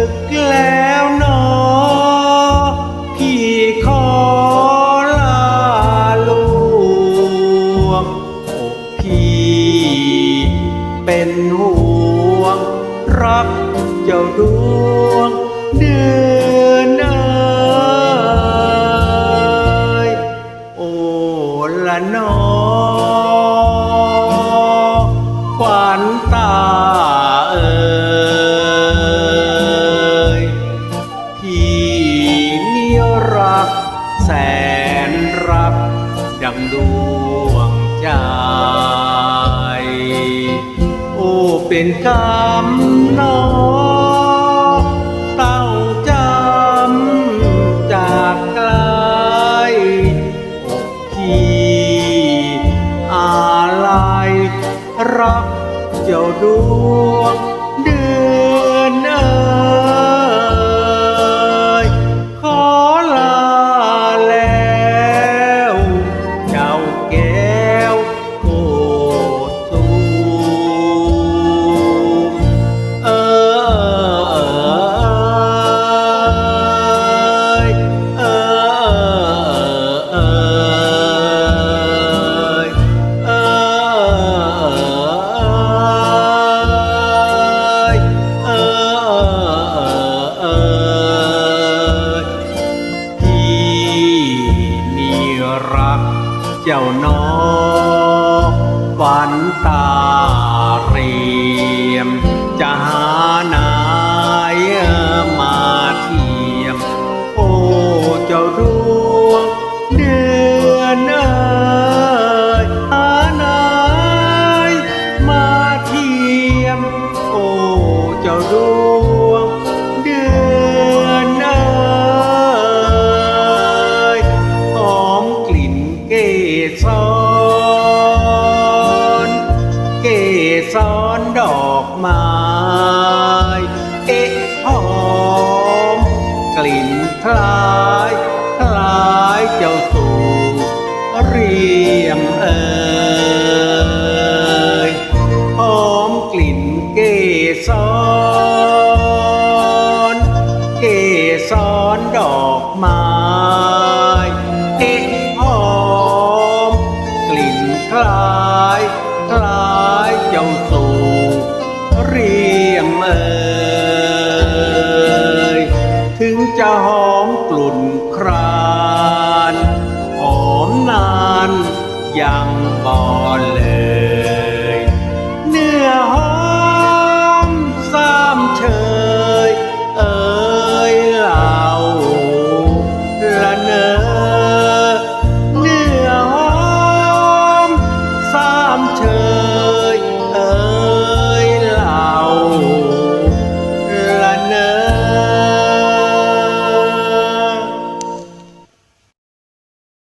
ึกแล้วนอพี่ขอลาลูกพี่เป็นห่วง รักเจ้าดวงเดือนเอยโอละนอขวัญตา แสนรักดังดวงใจโอ้เป็นกรรมนอเต้าจำจากไกลอกพี่อะไรรักเจ้าดวงเดือ รักเจ้าน้องฝันตาเรียม จะหานายมาเทียม โอ้เจ้าดวงเดือนเอ่ยหานายมาเทียม โอ้เจ้าดว ไม้เอ๊ะหอมกลิ่นคล้ายคล้ายเจ้าสูเรียมเอ่ยหอมกลิ่นเกสรเกสรดอกไม้ มเอยถึงจะหอมกลุ่นคราน หอมนานยังบ่เลย